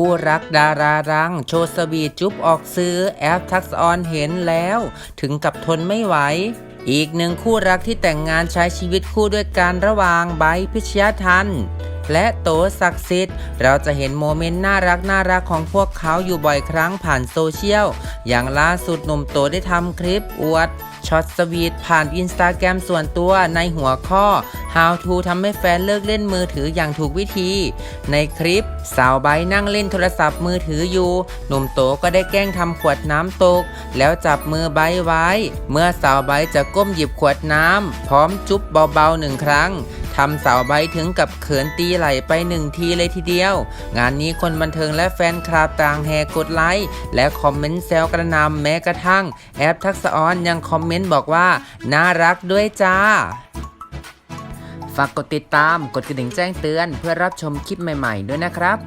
คู่รักดารารัง โชว์สวีจุ๊บออกซื้อ แอปทักษออนเห็นแล้ว ถึงกับทนไม่ไหว อีกหนึ่งคู่รักที่แต่งงานใช้ชีวิตคู่ด้วยกันระหว่างไบพิชยทัน และโตศักดิ์สิทธิ์ เราจะเห็นโมเมนต์น่ารักน่ารักของพวกเขาอยู่บ่อยครั้งผ่านโซเชียล อย่างล่าสุดหนุ่มโตได้ทำคลิปอวดช็อตสวีทผ่านอินสตาแกรมส่วนตัวในหัวข้อ How to ทำให้แฟนเลิกเล่นมือถืออย่างถูกวิธี ในคลิป สาวไบนั่งเล่นโทรศัพท์มือถืออยู่ หนุ่มโตก็ได้แกล้งทำขวดน้ำตก แล้วจับมือไบไว้ เมื่อสาวไบจะก้มหยิบขวดน้ำพร้อมจุ๊บเบาๆหนึ่งครั้ง ทำสาวใบถึงกับเขินตีไหลไปหนึ่งทีเลยทีเดียว งานนี้คนบันเทิงและแฟนคลับต่างแห่กดไลค์และคอมเมนต์แซวกระนำแม้กระทั่ง แอปทักษออนยังคอมเมนต์บอกว่าน่ารักด้วยจ้าฝากกดติดตาม กดกระดิ่งแจ้งเตือนเพื่อรับชมคลิปใหม่ ๆ ด้วยนะครับ